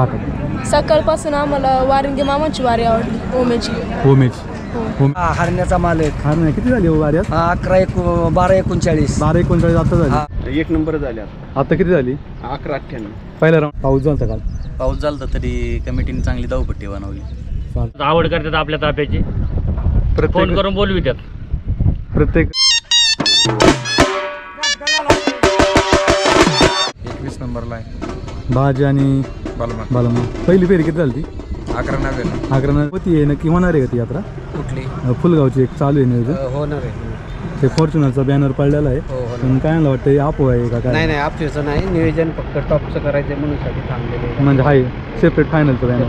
सकाळपासून आम्हाला वारंगी मामाची वारी आवडली ओमेची. होमेज हो. हा हरण्याचा माल आहे. हा नाही किती झाली हो वाऱ्यात हा अकरा एक बारा एकोणचाळीस. बारा एकोणचाळीस आता झाली. हा. एक नंबर झाल्या आता. किती झाली? अकरा अठ्ठ्याण्णव. पहिला राऊंड पाऊस झाला काल. पाऊस झाला तरी कमिटीने चांगली धावपट्टी बनवली. चाल आवड करतात आपल्या ताप्याची. फोन प्रत्येक करून बोलवितात प्रत्येक एकवीस नंबरला आहे. भाजी आणि बालमा बालमा पहिली फेरी किती झाली ती अकरा नव्याण्णव. अकरा होती आहे नक्की होणार आहे का ती यात्रा? कुठली? अं, फुलगावची एक चालू आहे नियोजन होणार आहे ते फॉर्च्युनरचा बॅनर पडलेला आहे. हो होणार पण काय मला वाटतं आपो आहे का नाही काय? नाही आपल्याचं नाही. नियोजन फक्त टॉपचं करायचं म्हणून साठी थांबलेले आहे. म्हणजे आहे सेपरेट फायनलचं बॅनर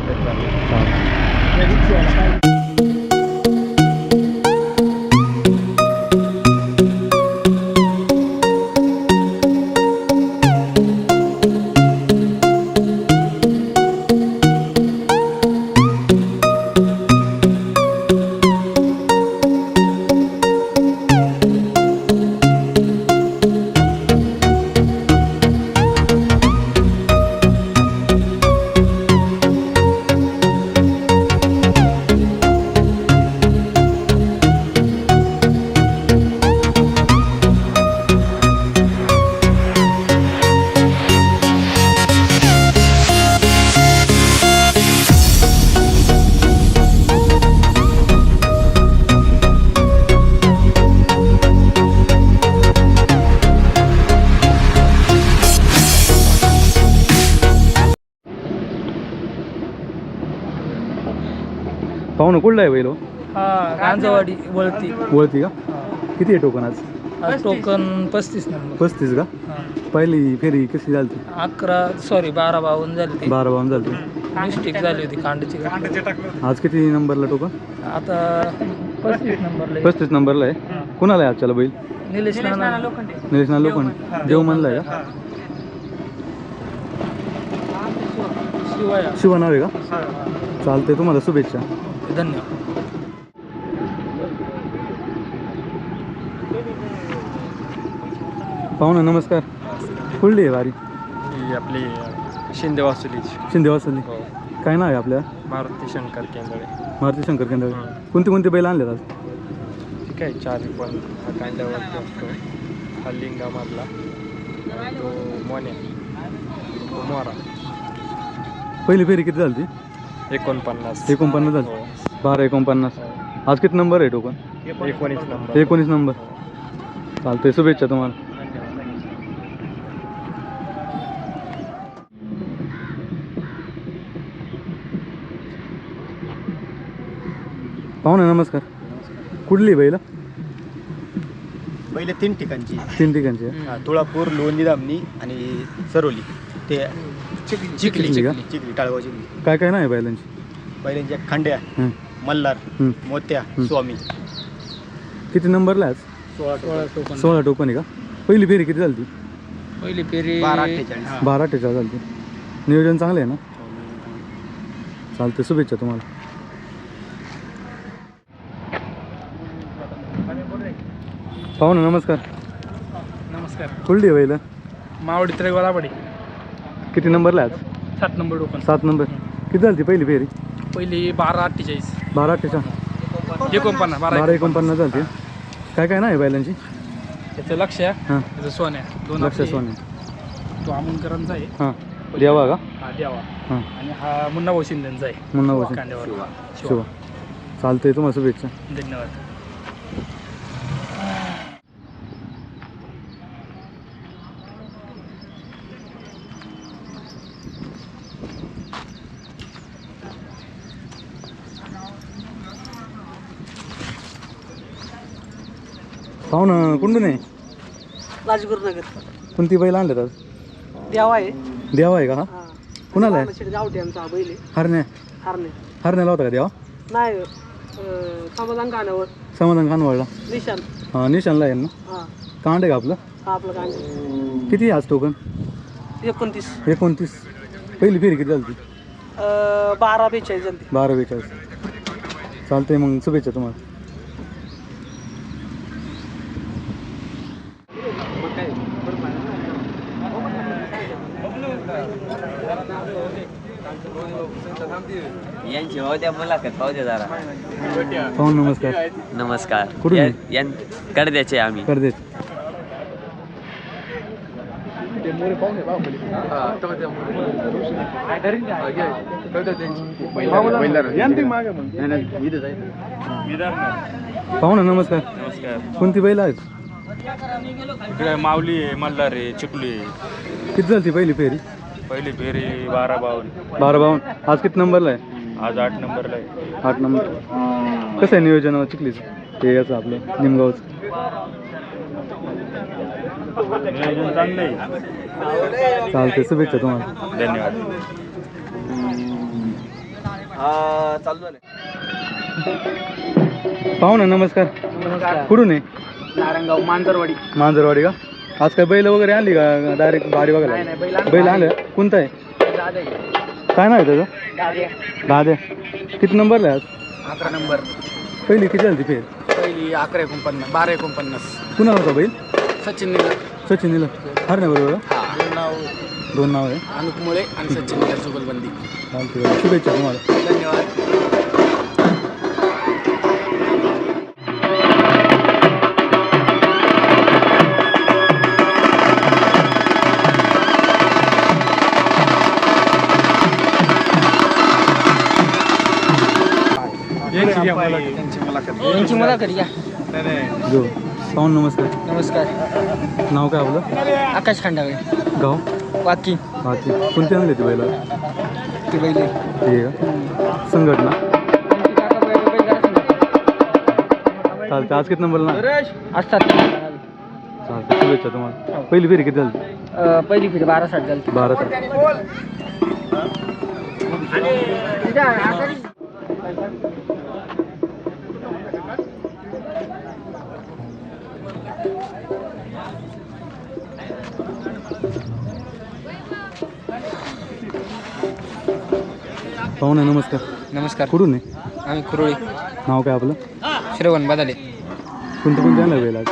पाहुणं कुठला आहे बैलो गांजवाडी वळती. ओळखी का? किती आहे टोकन आज? आज टोकन पस्तीस नंबर. पस्तीस का? पहिली फेरी कशी झाली अकरा सॉरी बारा बावन्न झाली ती बारा बावन्न झाली मिस्टेक झाली होती कांडची. आज किती नंबरला टोकन? आता पस्तीस नंबरला पस्तीस नंबरला आहे. कुणाला आहे आजच्याला बैल? निलेश नाना. निलेश ना लोखंड. देव म्हणलाय का? शिवाय. शिवा नाव आहे का? चालतंय तुम्हाला शुभेच्छा. धन्यवाद. पाहुणा नमस्कार. कुठली आहे वारी? ही आपली शिंदे वासुलीची शिंदे वासली. हो. काय नाव आहे आपल्या मारुती शंकर केंद्रे मारुती शंकर केंद्र कोणते कोणते बैल आणले आज? ठीक आहे चारी पण हा कांद्यावरती असतो हा लिंगामधला आणि तो मोने तो मोरा पहिली फेरी किती झाली ती एकोणपन्नास. एकोणपन्नास हो. बारा एकोणपन्नास. आज किती नंबर आहे टोकन? एकोणीस नंबर एकोणीस नंबर चालतंय शुभेच्छा तुम्हाला. पाहुणा नमस्कार. कुठली बैल? पहिले तीन ठिकाणची. तीन ठिकाणची आहे. हा, तुळापूर लोणी दामणी आणि सरोली. ते चिखली चिखली का? चिखली टाळगाव चिखली. काय काय नाही बैलांची? पहिल्यांच्या खांड्या हं, मल्हार हं. मोत्या हं. स्वामी. किती नंबरला आहे आज? सोळा टोकन. सोळा टोकन. आहे का? पहिली फेरी किती झाली पहिली फेरी बारा अठ्ठेचाळीस. बारा अठ्ठेचाळीस झाली नियोजन चांगलं आहे ना? चालते शुभेच्छा तुम्हाला. पाहुणा नमस्कार. नमस्कार. कुठली आहे बैल? मावडी त्रेगोलावाडी किती नंबरला आहे आज? सात नंबर टोकन. सात नंबर. किती झाली ती पहिली फेरी? पहिली बारा अठ्ठेचाळीस. बारा अठ्ठेचाळीस एकोणपन्नास बारा बारा एकोणपन्नास. झाली काय काय नाही बैलांची? त्याचं लक्ष आहे. हां. त्याचं सोन्या दोन लक्ष आपले- सोने तो आमुलकरांचा आहे. हां. देवा का? हा द्यावा हां. आणि हा मुन्ना भाऊ शिंदेचा आहे. मुन्ना वचन कांद्यावर. शिवा. चालतंय तुम्हाला शुभेच्छा. धन्यवाद. पाहुणं कुंडून आहे? राजगुरुनगर. कोणती बैल आणल्यात आज. देवा आहे. देवा आहे का हा? कुणाला आहे? गावठी आमचा बैल हरण्या. हरणे हरण्याला होता का देवा? नाही समाधान गाण्यावर. समाधान खानवाळला निशान. हां निशानला आहे ना? हा. कांड आहे का आपलं? हा आपलं गाणं किती आहे आज टोकन? एकोणतीस. एकोणतीस. पहिली फेरी किती झाली बारा बेचाळीस झाली बारा बेचाळीस. चालतंय मग शुभेच्छा तुम्हाला. भाऊ द्या मुलाखत पाहू द्या जरा. पाहून नमस्कार. नमस्कार. कुठून? या- आहे? यां कडद्याचे आम्ही. करदेश पाहू ना नमस्कार. नमस्कार कोणती बैल आहेत? इकडे माऊली आहे मल्हार आहे चिपली आहे किती झाली पहिली फेरी? पहिली फेरी बारा बावन्न बारा बावन्न आज किती नंबरला आहे? आज आठ नंबरला आहे. आठ नंबर. कसं आहे नियोजन चिखलीचं? ते याचं आपलं निमगावचं. नियोजन चांगलं आहे. चालते शुभेच्छा तुम्हाला. धन्यवाद. पाहू ना नमस्कार. कुठून आहे? मांजरवाडी. मांजरवाडी का? आज काय बैल वगैरे आणली का? डायरेक्ट बारी बघायला नाही, बैल. बैल आणलं कोणता आहे. काय नाव आहे त्याचं? दाद्या किती नंबरला आहे आज? अकरा नंबर. पहिली किती झाली फेर पहिली अकरा एकोणपन्नास बारा एकोणपन्नास. कुणाला होता बैल? सचिन निलर सचिन निला हर नाही बरोबर? दोन नाव. दोन नाव आहे. अनुप मुळे आणि सचिन निलर जुगलबंदी चालते शुभेच्छा तुम्हाला. धन्यवाद. यांची मुलाखत घ्या. जो पाहून नमस्कार. नमस्कार. नाव काय आपलं? आकाश खांडाळे गाव? वाकी. बाकी कोणती आणली ती बैल? ती बैले. का? संघटना. चालते आज किती नंबरला असतात चालते शुभेच्छा तुम्हाला. पहिली फेरी किती झाली? पहिली फिरी बारा साठ झाली. बारा तारीख पाहुणे नमस्कार. नमस्कार. कुठून आहे? आम्ही कुरोळी. नाव काय आपलं? श्रवण बदाले. कोणते कोणते आणलं बैल आज?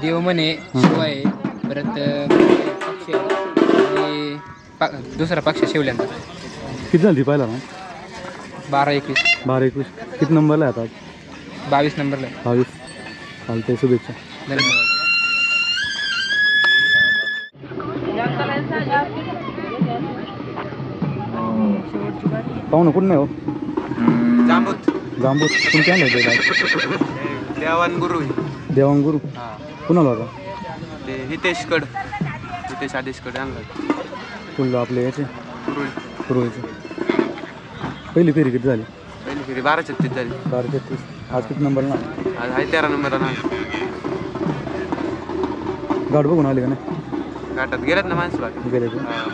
देवमने शिवाय परत पक्ष आणि पा दुसरा पक्ष शिवल्यांचा. किती झाली पाहिला ना बारा एकवीस. बारा एकवीस. किती नंबरला आहे आता आज? बावीस नंबरला आहे. बावीस. चालते शुभेच्छा. धन्यवाद. पाहुणं कुठं नाही हो? जांबूत. जांबूत. कोणते आणलं आज देवान गुरु देवांग गुरु. कुणाला होता? ते हितेश कड हितेश आदेश कड आणला आपले याचे? गुरुळी पुरवळीचे पहिली फेरी किती झाली? पहिली फेरी बारा छत्तीस झाली. बारा तेहतीस आज किती नंबरला आज आहे तेरा नंबरला ना गाठ बघून आले का नाही? घाटात गेल्यात ना माणसं बाकी. गेले ते हा.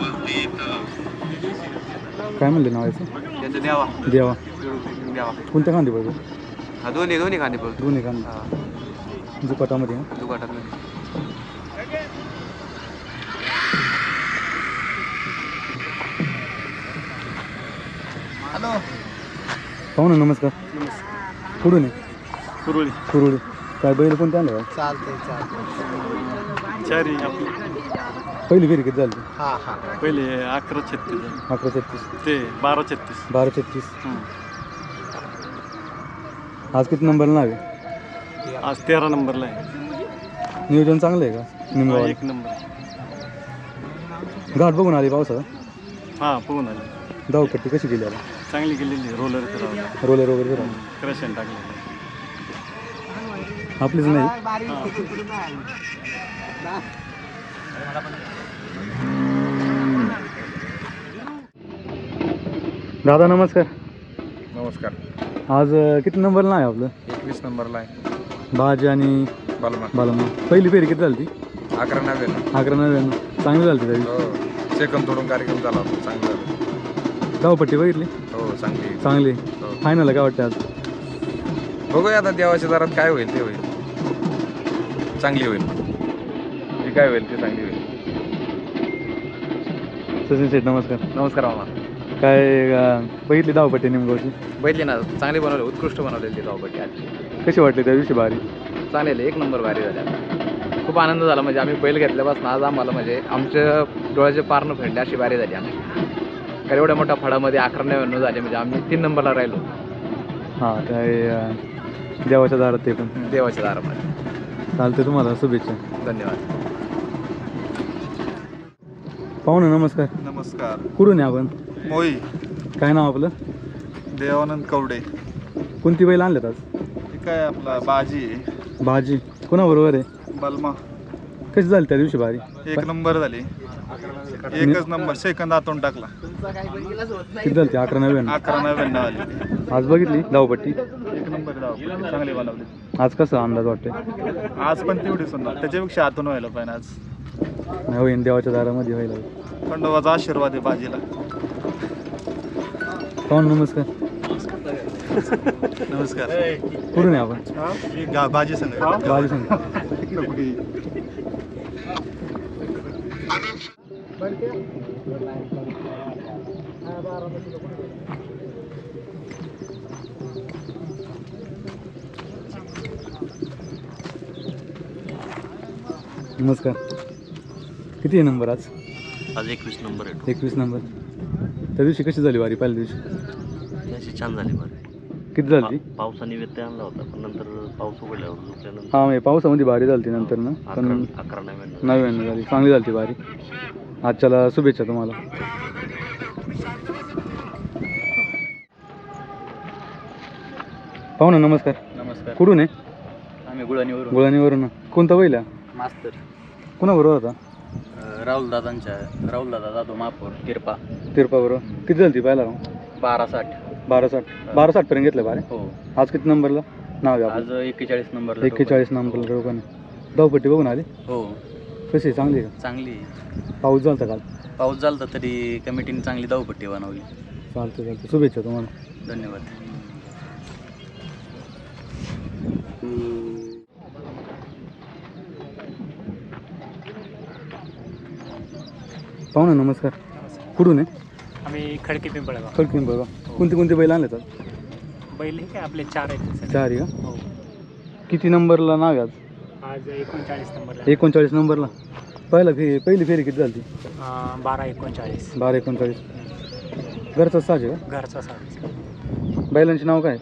काय म्हणले नावायचं त्याचं देवा. देवा. देवा. कोणत्या कांदी बघू हा दोन्ही दोन्ही खांदे बोलतो दोन्ही कांदी हा. दुपाटामध्ये ना दुकाटात पाहू ना नमस्कार. कुठून आहे? कुरुळी. कुरुळी. काय बैल कोणते आणलं? का? चालतंय चालतंय. चारी आपली. पहिली फेरी किती झाली? हां हां. पहिले अकरा छत्तीस अकरा छत्तीस. ते बारा छत्तीस. बारा छत्तीस. आज किती नंबर नाव आहे? आज तेरा नंबरला आहे. नियोजन चांगलं आहे का? निमगाव एक नंबर घाट बघून आली पावसाळा? हां पोहून आली. धावपट्टी कशी केली आता? चांगली गेलेली रोलर फिरवला रोलर वगैरे फिरवलं. क्रशन टाकलेलं आपलीच नाही. दादा नमस्कार. नमस्कार. आज किती नंबर आहे आपलं? एकवीस नंबरला आहे. बाजी आणि बालमा. बालमा. पहिली फेरी किती झाली ती अकरा नव्याण्णव अकरा नव्याण्णव चांगली झाली त्याची हो. सेकंद तोडून कार्यक्रम झाला होता चांगला. झाला धावपट्टी बघितली? हो चांगली. चांगली. हो. फायनल काय वाटतं आज? बघूया आता देवाच्या दारात काय होईल ते होईल. चांगली होईल. जी काय होईल ते चांगली? सचिन शेठ नमस्कार. नमस्कार मामा. काय अं, बघितली धावपट्टी निमगावची बैठली ना चांगली बनवली उत्कृष्ट बनवलेली धावपट्टी आज कशी वाटली त्या दिवशी बारी चालेल एक नंबर भारी झाल्या खूप आनंद झाला म्हणजे आम्ही बैल घेतल्यापासून आज आम्हाला म्हणजे आमच्या डोळ्याचे पारणं फेडले अशी बारी झाली आमची. कारण एवढ्या मोठ्या फळामध्ये अकरा नव्याण्णव झाले म्हणजे आम्ही तीन नंबरला राहिलो. हां अं, देवाच्या दारात ते पण. देवाच्या दारामध्ये. चालते तुम्हाला शुभेच्छा. धन्यवाद. पाहुणे नमस्कार. नमस्कार. कुठून आहे आपण? मोई. काय नाव आपलं? देवानंद कवडे. कोणती बैल आणल्यात आज? हे काय आपला बाजी आहे. भाजी कोणाबरोबर आहे? बलमा. कशी झाली त्या दिवशी भारी एक नंबर झाली. एकच नंबर. सेकंद आतून टाकला. किती झाली ती? अकरा नव्याण्णव. अकरा नव्याण्णव आली आज बघितली धावपट्टी? एक नंबर धाव चांगली बनवली. आज कसा अंदाज वाटतोय? आज पण तेवढी सुंदर. त्याच्यापेक्षा आतून व्हायला पाहिजे आज. नाही होईन देवाच्या दारामध्ये व्हायला खंडोबाचा आशीर्वाद आहे बाजीला. पाहुणे नमस्कार. नमस्कार. कुठून आहे आपण? बाजी संघ. भाजी सांग नमस्कार. किती आहे नंबर आज? आज एकवीस नंबर आहे एकवीस नंबर. त्या दिवशी कशी झाली वारी पहिल्या दिवशी? त्याची छान झाली बरं किती झाली पावसाने व्यत्यय आणला होता पण नंतर पाऊस उघडल्यावर झोपल्यानंतर हा म्हणजे पावसामध्ये भारी झाली ती नंतर ना? पण अकरा नव्याण्णव नव्याण्णव झाली. चांगली झाली ती भारी आजच्याला शुभेच्छा तुम्हाला. पाहुणा नमस्कार. नमस्कार. कुठून आहे? आम्ही गुळणीवरून. गुळणीवरून. कोणता आहे? मास्तर. कोणाबरोबर होता? राहुल दादांच्या राहुल दादा जाधव महापौर किरपा तिरपा बरोबर. किती झाली ती पाहिला बारा साठ बारा साठ बारा साठ पर्यंत घेतलं बारे हो. आज किती नंबरला नाव आपलं आज एक्केचाळीस नंबर एक्केचाळीस नंबरला रोगाने धावपट्टी बघून आली? हो. कशी आहे? चांगली चांगली आहे. पाऊस झाला काल? पाऊस झाला तरी कमिटीने चांगली धावपट्टी बनवली. चालतं चालतं शुभेच्छा तुम्हाला. धन्यवाद. पाहुणा नमस्कार. कुठून आहे? आम्ही खडकी पिंपळगाव. खडकीन बघा कोणते कोणते बैल आणले तर बैल हे काय आपले चार आहेत. सर चार आहे का? हो. किती नंबरला नाव आहे आज? आज एकोणचाळीस नंबरला. एकोणचाळीस नंबरला. पहिला फे पहिली फेरी किती झाली? अं, बारा एकोणचाळीस. बारा एकोणचाळीस. घरचा साज आहे घरचा सर्विस का बैलांचे नाव काय?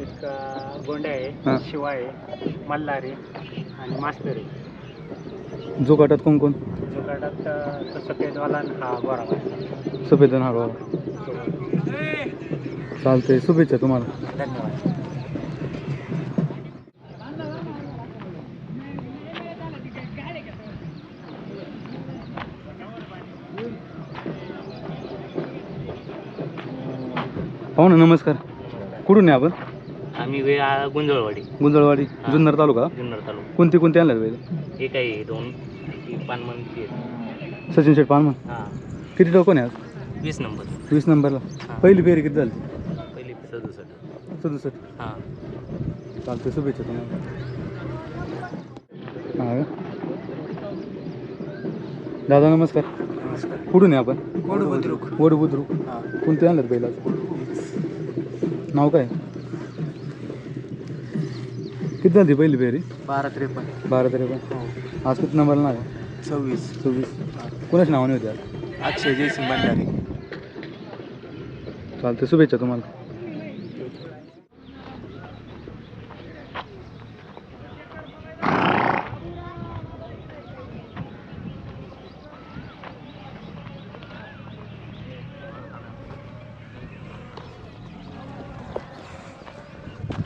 एक अं, गोंड्या हां. आहे शिवा आहे मल्हारी आणि मास्तर. आहे जो गटात कोण कोण? जो गटात अं, तो सफेदवाला आणि हा सफेद हा चालतंय शुभेच्छा तुम्हाला. धन्यवाद पाहू ना नमस्कार. कुठून आहे आपण? आम्ही वे गुंजळवाडी. गुंजळवाडी जुन्नर तालुका? जुन्नर तालुका. कोणते कोणते आणले बैल? एक आहे दोन पानमंती आहेत. सचिन शेठ पालमान हां. किती टोकन आहे आज? वीस नंबर. वीस नंबरला. पहिली फेरी किती झाली? पहिली सदुसष्ट. सदुसष्ट. हां. चालते शुभेच्छा तुम्हाला. हा का? दादा नमस्कार. कुठून आहे आपण? वडू बुद्रुक कोणते आणलं पहिला नाव काय? किती झाली पहिली फेरी? बारा त्रेपन्न. बारा त्रेपन्न. आज किती नंबरला नाव? आहे सव्वीस. सव्वीस. कोणाच्या नावाने होते आज? अक्षय जयसिंग भंडारी. चालते शुभेच्छा तुम्हाला.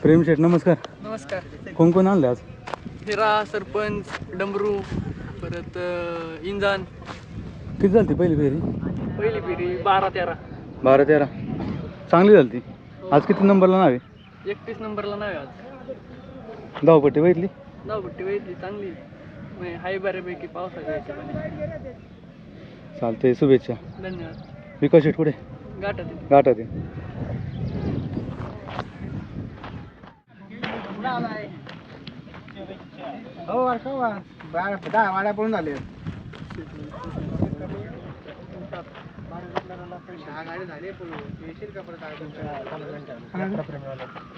प्रेम शेठ नमस्कार. नमस्कार. कोण कोण आणले आज? हिरा सरपंच डमरू परत इंजान. किती झाली ती पहिली फेरी? पहिली पिढी बारा तेरा. बारा तेरा. चांगली झाली ती. आज किती नंबरला नाव आहे? एकतीस नंबरला नाव आहे आज. धावपट्टी बघितली? धावपट्टी वैदली चांगली. म्हणजे हाय बऱ्यापैकी पावसाच्या हिशोबाने. चालते शुभेच्छा. धन्यवाद. विकास शेठ कुठे? गाठात गाठा ते हो दहा वाड्या झाले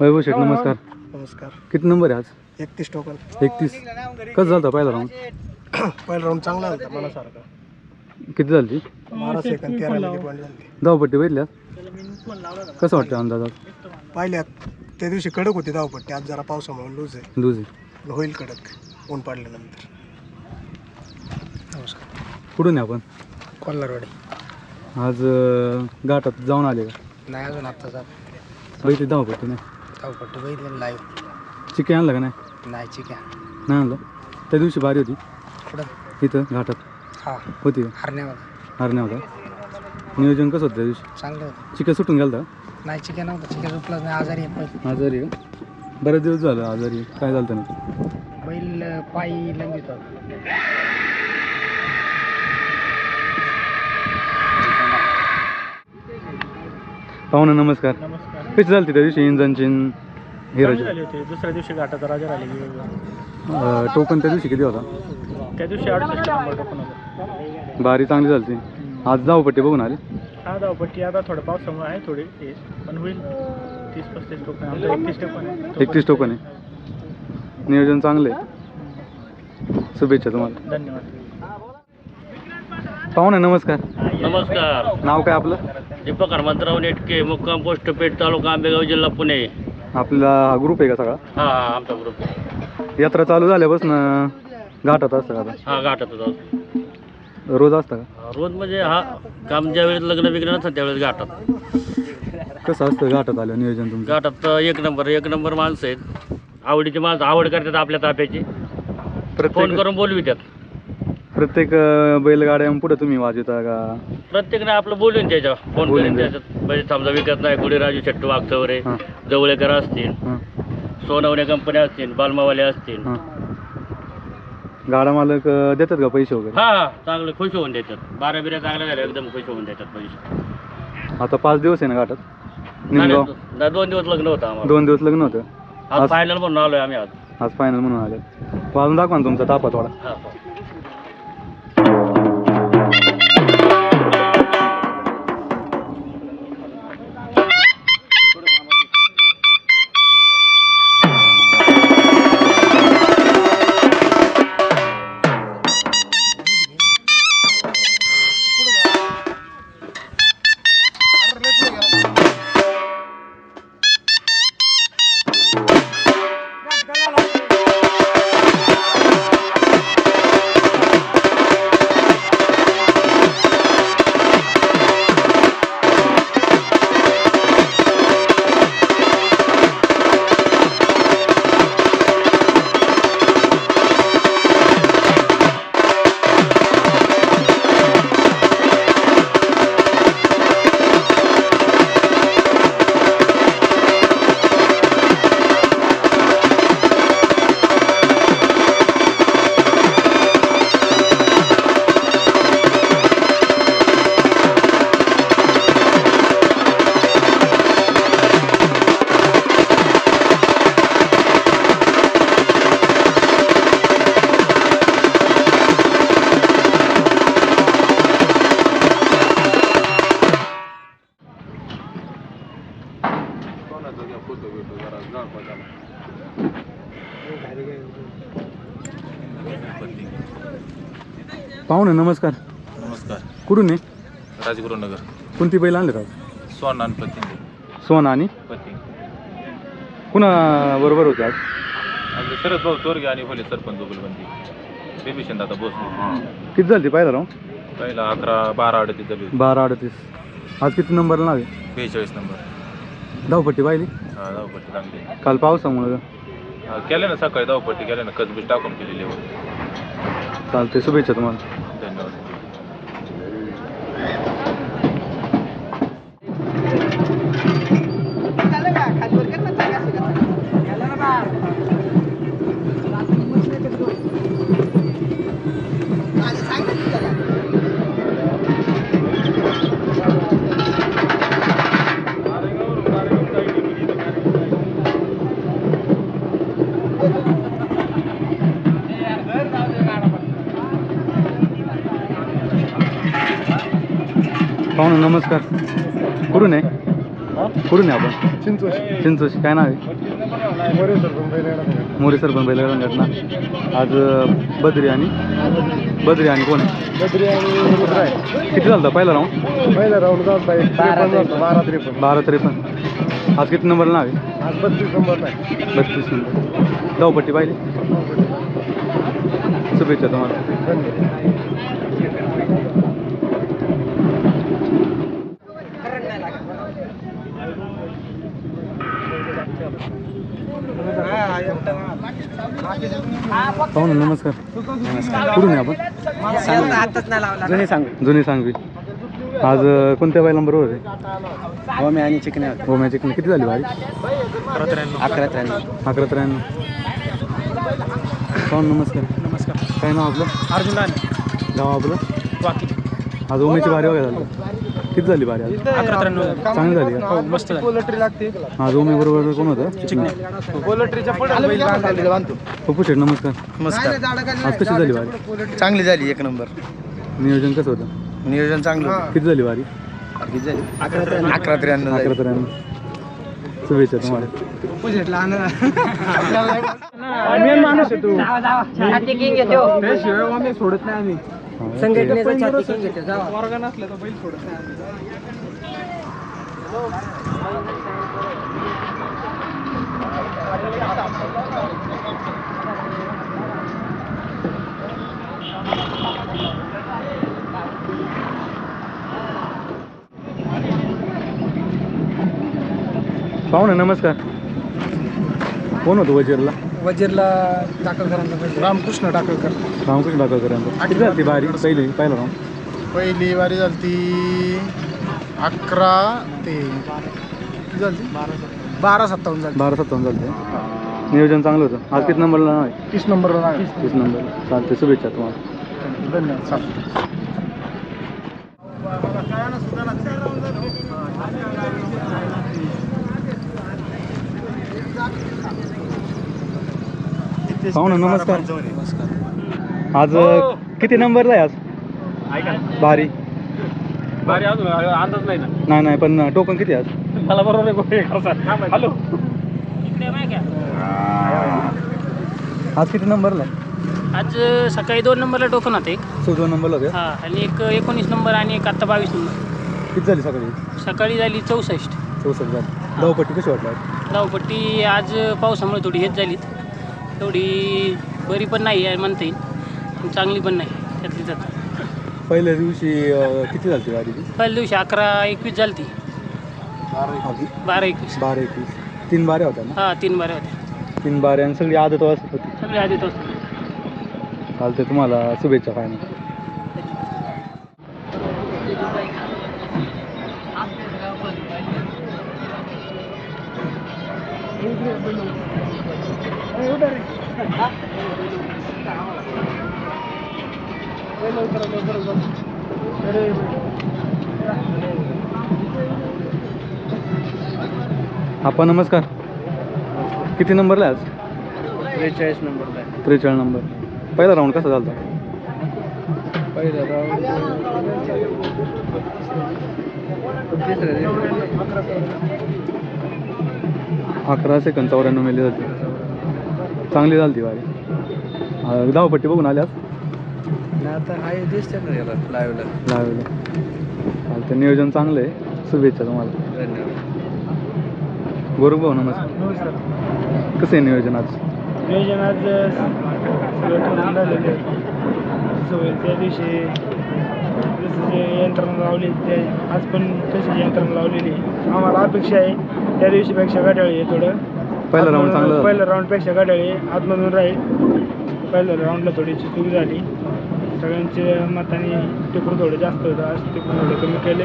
वैभव शेठ नमस्कार. नमस्कार. किती नंबर आहे आज? एकतीस टोकन एकतीस. कसं झालं पहिला राऊंड पहिला राऊंड चांगला होता मनासारखा. किती झाली? बारा सेकंद तेरा मिली पॉईंट झाले. धावपट्टी बघितल्या कसं वाटतं अंदाजात पाहिल्यात. त्या दिवशी कडक होती धावपट्टी. आज जरा पावसामुळे लूज आहे. दुजी पण होईल कडक. ऊन पडल्यानंतर. नमस्कार. कुठून आहे आपण? कोल्हारवाडी. आज अं, घाटात जाऊन आले का? नाही अजून आत्ता जात बघितली धावपट्टी नाही. धावपट्टी बघितली लाईव्ह चिके आणलं का नाही? नाही चिक्या नाही आणलं. त्या दिवशी बारी होती. कुठं? इथं घाटात. हा. होती का? हरण्यावर हरण्या होता नियोजन कसं होतं त्या दिवशी? चांगलं होतं. चिके सुटून गेलं होता नाही चिक्या नव्हतं. चिक्या झोपलाच नाही. आजारी आहे बैल आजारी आहे का? बरेच दिवस झालं आजारी काय झालं नाही बैल अं, पायी होता. पाहुणा नमस्कार. नमस्कार. कशी झाली त्या दिवशी इंजनची हिराची झाली होती. दुसऱ्या दिवशी घाटाचा राजा राहिली टोकन त्या दिवशी किती होता? त्या दिवशी अडुसष्ट नंबर टोकन होतं. बारी चांगली झाली आज धावपट्टी बघून आली. हा धावपट्टी आता थोडं पावसामुळे आहे थोडी हे, पण होईल. तीस पस्तीस टोकन आमचं एकतीस टोकन आहे. एकतीस टोकन आहे नियोजन चांगलं आहे शुभेच्छा तुम्हाला. धन्यवाद. पाहुणा नमस्कार. नमस्कार. नाव काय आपलं? दीपक हनुमंतराव नेटके मुक्काम पोस्ट पेठ तालुका आंबेगाव जिल्हा पुणे. आपला हा ग्रुप आहे का सगळा? हा हा आमचा ग्रुप यात्रा चालू झाल्यापासून घाटात असतं का आता? हा घाटात जाऊ रोज असतं का? रोज म्हणजे हा काम ज्या वेळेस लग्न बिग्न नसतं त्यावेळेस घाटात कसं असतं घाटात आलं नियोजन तुमचं? घाटात एक नंबर एक नंबर माणसं आहेत. आवडीची माणसं आवड करतात आपल्या ताप्याची फोन प्रत्येक करून बोलवितात प्रत्येक अं, बैलगाड्या पुढे तुम्ही वाजवता का? प्रत्येकने आपलं बोलून त्याच्या फोन बोलून करून. त्याच्यात. म्हणजे समजा विकत नाही कुठे राजू शेट्टू वागचौरे हां. जवळेकर असतील हां. सोनवणे कंपन्या असतील बालमावाले असतील हां. गाडा मालक अं, देतात का पैसे वगैरे? हा हा चांगले खुश होऊन देतात. बारा बिऱ्या चांगल्या झाल्या एकदम खुश होऊन देतात पैसे. आता पाच दिवस आहे ना घाटात निमगाव? नाही, नाही, दोन दिवस लग्न होतं आम्हाला. दोन दिवस लग्न होतं. आज फायनल म्हणून आलोय आम्ही आज. आज फायनल म्हणून आले वाजून दाखवा ना तुमचा तापा थोडा. हा, पाहुणे नमस्कार. नमस्कार. कुठून आहे? राजगुरुनगर. कोणती बैल आणले आज सोनान पती सोना आणि? पती कुणा बरोबर होते आज? आणि शरद भाऊ चोरगे आणि होले सरपंच जोगलबंदी बेबीशन दादा भोसले किती झाली पाहिलं राव? पहिला अकरा बारा अडतीस झाली होती बारा अडतीस. आज किती नंबरला नाव? आहे बेचाळीस नंबर धावपट्टी पाहिली? हा धावपट्टी चांगली काल पावसामुळं हा, केलं ना सकाळी धावपट्टी केलं ना कसबीज टाकून केलेली चालते शुभेच्छा तुम्हाला. नमस्कार. कुठून आहे? कुठून आहे आपण? चिंचोशी. चिंचोशी. काय नाव आहे? मोरे सर पण बैलगाडा घटना आज बद्री आणि? बद्री आणि कोण आहे? किती झालं होतं पहिला राऊंड पहिला राऊंड बारा त्रेपन्न. बारा त्रेपन्न. आज किती नंबर नाव आहे? आज बत्तीस नंबर नाही बत्तीस नंबर धावपट्टी पाहिली? शुभेच्छा तुम्हाला. पाहू ना नमस्कार. कुठून आहे आपण? जुने सांग जुनी सांगवी. आज कोणत्या बैला बरोबर आहे? हो मी आणि चिकने हो मॅच किती झाली भारी अकरा त्र्याण्णव. अकरा त्र्याण्णव. पाहू नमस्कार. नमस्कार. काय नाव आपलं? अर्जुन गाव आपलं? वाकी. आज उमेची भारी वगैरे झाली. किती झाली भारी आज? अकरा त्र्याण्णव चांगली झाली का? हो मस्त पोलट्री लागते. आज उमे बरोबर कोण होतं? पोलट्रीच्या पुढे बांधतो. पप्पू शेठ नमस्कार. नमस्कार. आज कशी झाली भारी चांगली झाली एक नंबर. नियोजन कसं होतं? नियोजन चांगलं किती झाली भारी झाली? अकरा त्र्याण्णव. अकरा त्र्याण्णव शुभेच्छा तुम्हाला. मेन माणूस आहे तू. त्याशिवाय आम्ही सोडत नाही आम्ही. हा, संघटनेचा छाती किंग घेते जावा. वर्ग नसला तर बैल सोडत नाही आम्ही. पाहू ना नमस्कार. कोण होतं वजीरला? वजीरला दाखल करायला रामकृष्ण टाकळकर रामकृष्ण डाकळकर यांचं किती झाली भारी पहिली पहिला राऊंड पहिली वारी झाली ती अकरा ते किती झाली बारा सत्तावन्न झाली बारा सत्तावन्न झालं नियोजन चांगलं होतं आज किती नंबरला नाव आहे तीस नंबरला. तीस नंबर चालते शुभेच्छा तुम्हाला धन्यवाद चालेल पाहू ना नमस्कार. आज किती नंबरला आहे आज? ऐका भारी. भारी अजून अंदाज नाही ना. नाही नाही पण टोकन किती आज? मला बरोबर आहे हॅलो. आज किती नंबरला आहे? आज सकाळी दोन नंबरला टोकन होते एक. सो दोन नंबरला होते हा आणि एक एकोणीस नंबर आणि एक आत्ता बावीस नंबर किती झाली सकाळी? सकाळी झाली चौसष्ट. चौसष्ट झाली. धावपट्टी कशी वाटली? धावपट्टी आज पावसामुळे थोडी हेच झालीत. तेवढी बरी पण नाही आहे म्हणता. येईल चांगली पण नाही त्यातली त्यात. पहिल्या दिवशी अं, किती झाली गाडी पहिल्या दिवशी अकरा एकवीस झाली बारा एकवीस. बारा एकवीस. तीन बाऱ्या होत्या ना? हा तीन बारा होत्या. तीन बाऱ्या आणि सगळी आदत वाजत होती. सगळे आधी तोच चालते तुम्हाला शुभेच्छा फायनल आपण नमस्कार. किती नंबरला आहे आज? त्रेचाळीस नंबरला आहे. त्रेचाळीस नंबर. पहिला राऊंड कसा झाला पहिला राऊंड तिसऱ्या अकरा सेकंद चौऱ्याण्णव मिली झाली. चांगली झाली ती वारी धावपट्टी बघून आल्यास? आता आहे दिसते ना याला लाईव्हला लावलं. चालतं नियोजन चांगलं आहे शुभेच्छा तुम्हाला. धन्यवाद. गोरू भाऊ नमस्कार नमस्कार. कसं आहे नियोजन आज? नियोजन आज झालेलं त्या दिवशी जसं जे यंत्रणा लावली ते आज पण तशीच यंत्रणा लावलेली आहे. आम्हाला अपेक्षा आहे त्या दिवशीपेक्षा गाठाळी आहे थोडं. पहिला राऊंड चांगला झाला. पहिल्या राऊंडपेक्षा गाठाळी आतमधून राहील. पहिल्या राऊंडला थोडीशी चूक झाली. सगळ्यांचे मताने टिकून थोडे जास्त होतं आज टिकून थोडे कमी केले.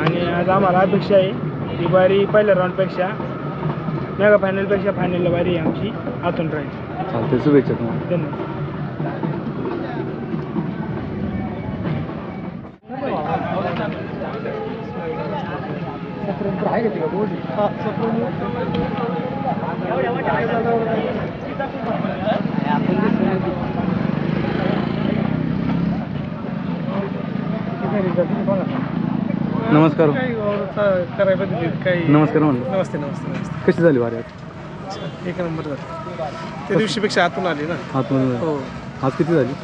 आणि आज आम्हाला अपेक्षा आहे ती बारी पहिल्या राऊंडपेक्षा मेगा फायनलपेक्षा फायनलला बारी आमची आतून राहील. चालते शुभेच्छा तुम्हाला. धन्यवाद. आहे का तिला बोल. नमस्कार. काही नमस्कार म्हणलं नमस्ते नमस्ते नमस्ते. कशी झाली वारी आज? एक नंबर झाली. त्या दिवशीपेक्षा आतून आली ना? आतून हो. आज किती झाली?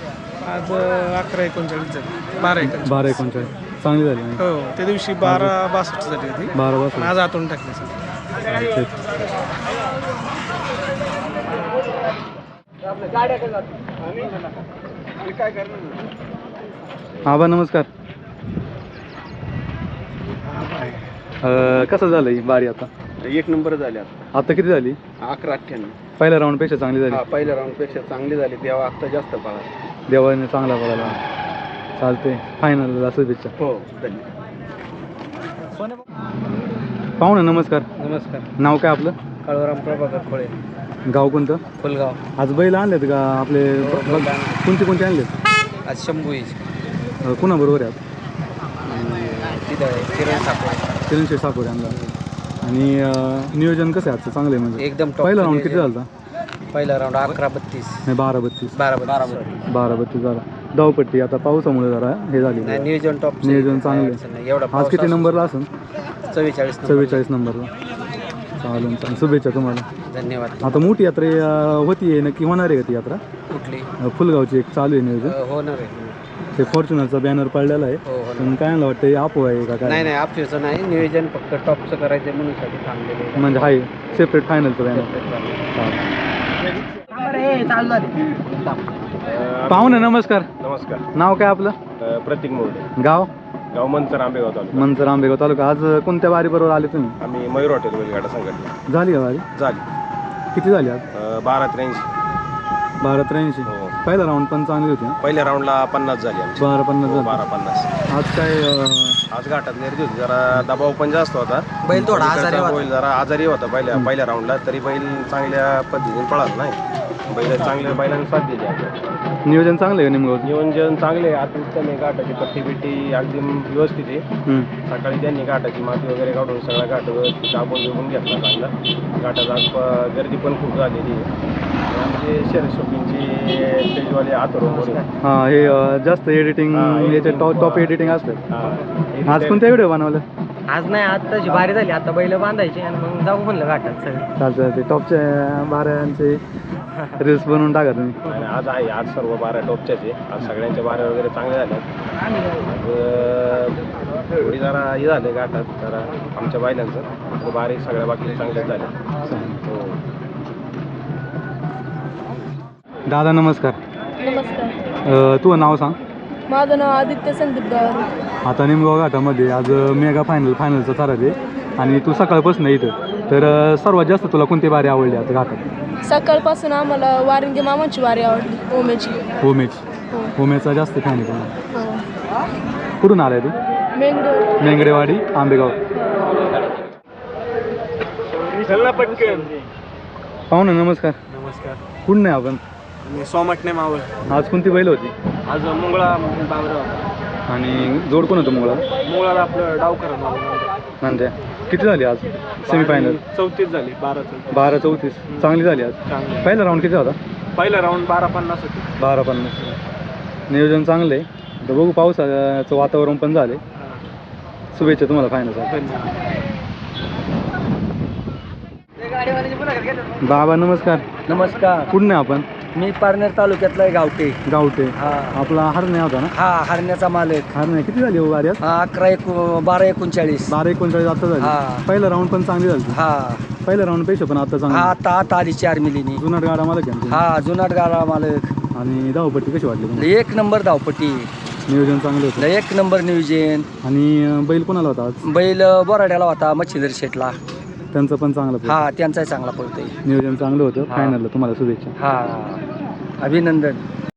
आज अकरा एकोणचाळीस झाली. बारा एकोणचाळीस. बारा एकोणचाळीस. चांगली झाली हो त्या दिवशी बारा बासष्ट झाली होती. बारा वाजता आज आतून टाकली सर आबा नमस्कार. अं, कसं झालं ही बारी आता? एक नंबर झाले आता. आता किती झाली? अकरा अठ्ठ्याण्णव. पहिल्या राऊंडपेक्षा चांगली झाली. हा पहिल्या राऊंडपेक्षा चांगली झाली. तेव्हा आता जास्त पळा देवाने चांगला पडायला चालते फायनल शुभेच्छा हो धन्यवाद. पाहुणे नमस्कार. नमस्कार. नाव काय आपलं? काळूराम प्रभाकर खोळे. गाव कोणतं? फुलगाव. आज बैल आणलेत का आपले? बघ- कोणते कोणते आणलेत? आज शंभू अं, कुणाबरोबर आहे तिथं आहे किरण सापळे. तिरणशे साकोरे आणला आणि नियोजन कसं आहे आजचं? चांगलं आहे म्हणजे? एकदम top पहिला राऊंड नियोजन. किती झाला? पहिला राऊंड अकरा बत्तीस. नाही बारा बत्तीस. बारा बारा बारा बत्तीस झाला. धावपट्टी आता पावसामुळे जरा हे झाली. नाही नियोजन टॉप नियोजन चांगलं एवढा आज किती नंबरला असेल? चव्वेचाळीस चव्वेचाळीस नंबरला. चालेल चालेल. शुभेच्छा तुम्हाला. धन्यवाद. आता मोठी यात्रा होती आहे नक्की होणार आहे का ती यात्रा? कुठली? अं, फुलगावची एक चालू आहे नियोजन. होणार आहे. ते फॉर्च्युनरचा बॅनर पडलेला आहे. हो होणार पण काय वाटतं हे आपो आहे का नाही काय? नाही आपल्याचं नाही. नियोजन फक्त टॉपचं करायचं म्हणून साठी थांबलेले आहे. म्हणजे आहे सेपरेट फायनलचं बॅनर पाहुणे नमस्कार. नमस्कार. नाव काय आपलं? प्रतीक मोर्डे. गाव? गाव मनसर आंबेगाव तालुका. मंचर आंबेगाव तालुका. आज कोणत्या वारी बरोबर आले तुम्ही? आम्ही मयूर हॉटेल बैलगाडा संघटना. झाली का वारी? झाली. किती झाली आज? अ, बारा त्र्याऐंशी. बारा त्र्याऐंशी. हो. पहिला राऊंड पण चांगली होती ना पहिल्या राऊंडला पन्नास झाली आमची. बारा पन्नास हो, झाली. बारा पन्नास. आज काय अं, आज घाटात गर्दी होती जरा दबाव पण जास्त होता. बैल थोडा आजारी इकडचा होता. बैल जरा आजारी होता पहिल्या पहिल्या राऊंडला तरी बैल चांगल्या पद्धतीने पळाला नाही. बैल चांगल्या बैलांनी साथ दिली आपल्याला. नियोजन चांगलं आहे का निमगाव नियोजन चांगले आता उत्तम आहे घाटाची पट्टी बिट्टी अगदी व्यवस्थित आहे. सकाळी त्यांनी घाटाची माती वगैरे काढून सगळा घाट व्यवस्थित आपण बिपून घेतला चांगला. घाटात आज प- गर्दी पण खूप झालेली आहे. आमचे शहर शॉपिंगचे पेजवाले आतरोबर हा हे अं, जास्त एडिटिंग हा, editing. याचे टॉप टॉप एडिटिंग असतात आज कोणत्या व्हिडिओ बनवलं? आज नाही आता तशी बारी झाली. आता बैल बांधायची आणि मग जाऊ म्हणलं घाटात सगळं. चालतं ते टॉपच्या बाऱ्यांचे रील्स बनवून टाका तुम्ही आणि आज आहे आज सर्व बारा टॉपच्याच. आहे आज सगळ्यांच्या बाऱ्या वगैरे चांगल्या झाल्या आज अं, थोडी जरा हे झाले घाटात जरा आमच्या बायलांचं. तर बारीक सगळ्या बाकी चांगल्याच झाल्या हो. दादा नमस्कार. नमस्कार. अं, तुझं नाव सांग. माझं नाव आदित्य संदीप गावरे. आता निमगाव घाटामध्ये आज मेगा फायनल फायनलचं थरात आहे. आणि तू सकाळपासून आहे इथं. तर अं, सर्वात जास्त तुला कोणती बारी आवडली आता घाटात? सकाळपासून आम्हाला वारिंगे मामाची वारी आवडली ओमेची उमेश हो. उमेशचा जास्त फॅन आहे तुला हो. कुठून आलाय तू? मेंगडे मेंगडेवाडी आंबेगाव. पाहुणे नमस्कार. नमस्कार. कुठून नाही आपण? मी सोमटणे मावळ. आज कोणती बैल होती? आज मुंगळा होता आणि जोड कोण होतं मुळात मुंगळाला आपलं डाव करा नांद्या. किती झाली आज? सेमीफायनल चौतीस झाली बारा चौतीस. बारा चौतीस. चांगली झाली आज? चांगली. पहिला राऊंड किती होता पहिला राऊंड बारा पन्नास होती. बारा पन्नास. नियोजन चांगलं आहे. तर बघू पावसाचं वातावरण पण झाले शुभेच्छा तुम्हाला फायनलसाठी बाबा नमस्कार. नमस्कार. कुठून आपण? मी पारनेर तालुक्यातला आहे गावटे गावटे हा. आपला हरणे होता ना? हा हरण्याचा मालक हरणे किती झाली हो हा अकरा एकू बारा एकोणचाळीस. बारा एकोणचाळीस आता हा. झाली पहिला राऊंड पण चांगली झाली. हा. पहिल्या राऊंडपेक्षा पण आता हा चांगली आता आता आली चार मिलीनी. जुनाट गाडा मला घ्या हा जुनाट गाडा मालक. आणि धावपट्टी कशी वाटली तुम्हाला? एक नंबर धावपट्टी. नियोजन चांगलं होतं. एक नंबर नियोजन. आणि अं, बैल कोणाला होता आज? बैल बोराड्याला होता मच्छिंद्र शेटला. त्यांचं पण चांगलं पळतं. हा त्यांचाही चांगला पळतोय नियोजन चांगलं होतं. हा. फायनलला तुम्हाला शुभेच्छा. हा. अभिनंदन.